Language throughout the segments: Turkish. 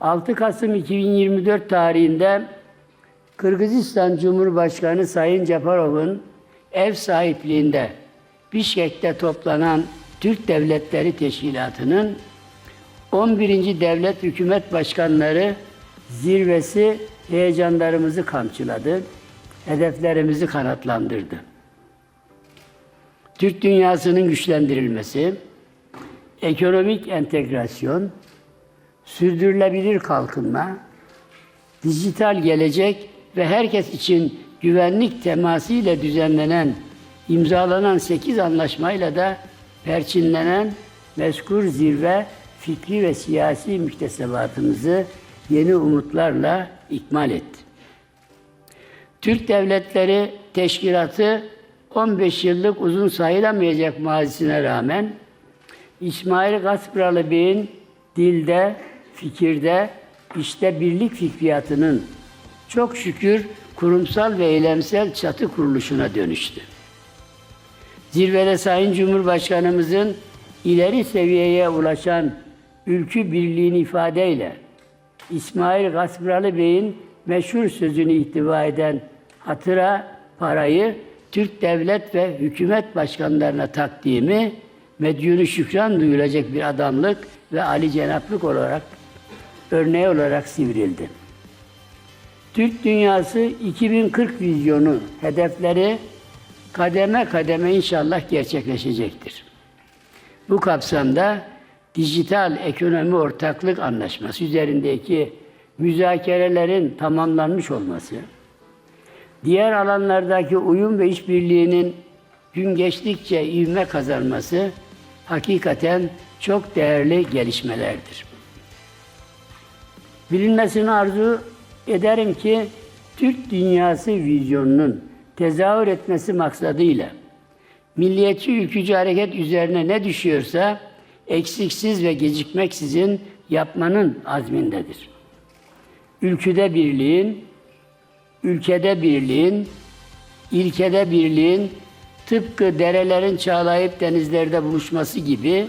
6 Kasım 2024 tarihinde Kırgızistan Cumhurbaşkanı Sayın Japarov'un ev sahipliğinde Bişkek'te toplanan Türk Devletleri Teşkilatı'nın 11. Devlet Hükümet Başkanları zirvesi heyecanlarımızı kamçıladı, hedeflerimizi kanatlandırdı. Türk dünyasının güçlendirilmesi, ekonomik entegrasyon, sürdürülebilir kalkınma, dijital gelecek ve herkes için güvenlik teması ile düzenlenen, imzalanan 8 anlaşmayla da perçinlenen mezkur zirve fikri ve siyasi müktesebatımızı yeni umutlarla ikmal etti. Türk Devletleri Teşkilatı 15 yıllık uzun sayılamayacak mazisine rağmen İsmail Gaspıralı Bey'in dilde, fikirde, işte birlik fikriyatının çok şükür kurumsal ve eylemsel çatı kuruluşuna dönüştü. Zirvede Sayın Cumhurbaşkanımızın ileri seviyeye ulaşan ülkü birliğini ifadeyle İsmail Gaspıralı Bey'in meşhur sözünü ihtiva eden hatıra parayı Türk devlet ve hükümet başkanlarına takdimi medyunu şükran duyulacak bir adamlık ve Ali Cenaplık olarak örneği olarak sivrildi. Türk dünyası 2040 vizyonu hedefleri kademe kademe inşallah gerçekleşecektir. Bu kapsamda dijital ekonomi ortaklık anlaşması üzerindeki müzakerelerin tamamlanmış olması, diğer alanlardaki uyum ve işbirliğinin gün geçtikçe ivme kazanması hakikaten çok değerli gelişmelerdir. Bilinmesini arzu ederim ki Türk dünyası vizyonunun tezahür etmesi maksadıyla milliyetçi ülkücü hareket üzerine ne düşüyorsa eksiksiz ve gecikmeksizin yapmanın azmindedir. Ülküde birliğin, ülkede birliğin, ilkede birliğin tıpkı derelerin çağlayıp denizlerde buluşması gibi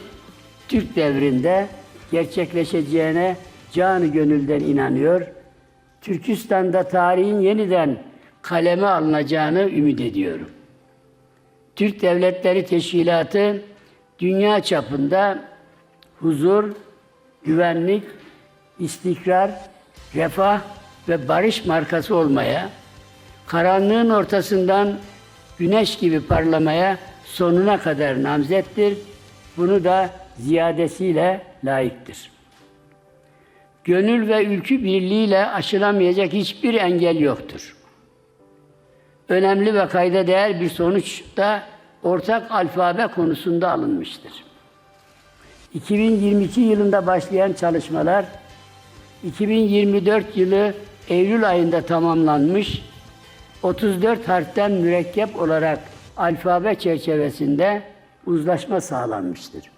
Türk devrinde gerçekleşeceğine canı gönülden inanıyor. Türkistan'da tarihin yeniden kaleme alınacağını ümit ediyorum. Türk Devletleri Teşkilatı dünya çapında huzur, güvenlik, istikrar, refah ve barış markası olmaya, karanlığın ortasından güneş gibi parlamaya sonuna kadar namzettir. Bunu da ziyadesiyle layıktır. Gönül ve ülkü birliğiyle aşılamayacak hiçbir engel yoktur. Önemli ve kayda değer bir sonuç da ortak alfabe konusunda alınmıştır. 2022 yılında başlayan çalışmalar 2024 yılı Eylül ayında tamamlanmış 34 harften mürekkep olarak alfabe çerçevesinde uzlaşma sağlanmıştır.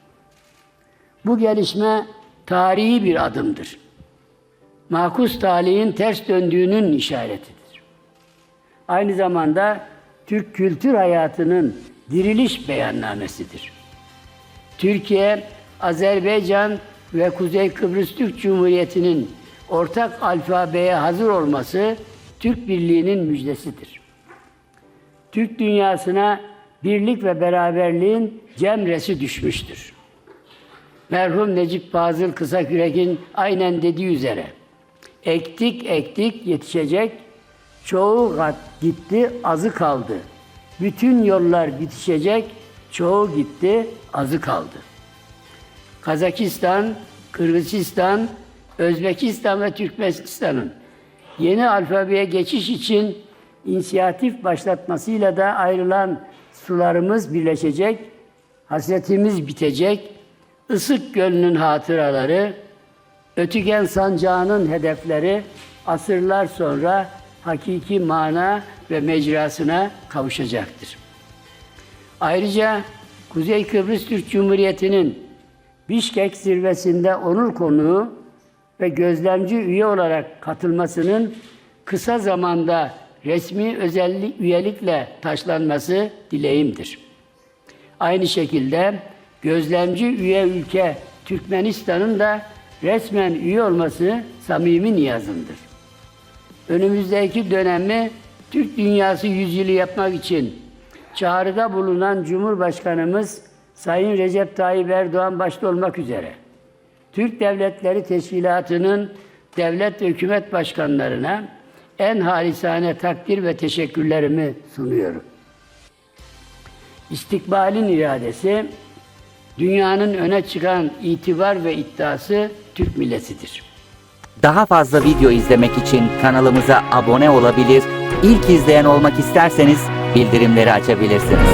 Bu gelişme tarihi bir adımdır. Makus talihin ters döndüğünün işaretidir. Aynı zamanda Türk kültür hayatının diriliş beyannamesidir. Türkiye, Azerbaycan ve Kuzey Kıbrıs Türk Cumhuriyeti'nin ortak alfabeye hazır olması Türk birliğinin müjdesidir. Türk dünyasına birlik ve beraberliğin cemresi düşmüştür. Merhum Necip Fazıl Kısakürek'in aynen dediği üzere ektik ektik yetişecek, çoğu gitti azı kaldı. Bütün yollar bitişecek, çoğu gitti azı kaldı. Kazakistan, Kırgızistan, Özbekistan ve Türkmenistan'ın yeni alfabeye geçiş için inisiyatif başlatmasıyla da ayrılan sularımız birleşecek, hasretimiz bitecek, Isık Gölü'nün hatıraları, Ötügen Sancağı'nın hedefleri asırlar sonra hakiki mana ve mecrasına kavuşacaktır. Ayrıca Kuzey Kıbrıs Türk Cumhuriyeti'nin Bişkek zirvesinde onur konuğu ve gözlemci üye olarak katılmasının kısa zamanda resmi özellik üyelikle taşlanması dileğimdir. Aynı şekilde gözlemci üye ülke Türkmenistan'ın da resmen üye olması samimi niyazımdır. Önümüzdeki dönemi Türk dünyası yüzyılı yapmak için çağrıda bulunan Cumhurbaşkanımız Sayın Recep Tayyip Erdoğan başta olmak üzere Türk Devletleri Teşkilatı'nın devlet ve hükümet başkanlarına en halisane takdir ve teşekkürlerimi sunuyorum. İstikbalin iradesi, dünyanın öne çıkan itibar ve iddiası Türk milletidir. Daha fazla video izlemek için kanalımıza abone olabilir, ilk izleyen olmak isterseniz bildirimleri açabilirsiniz.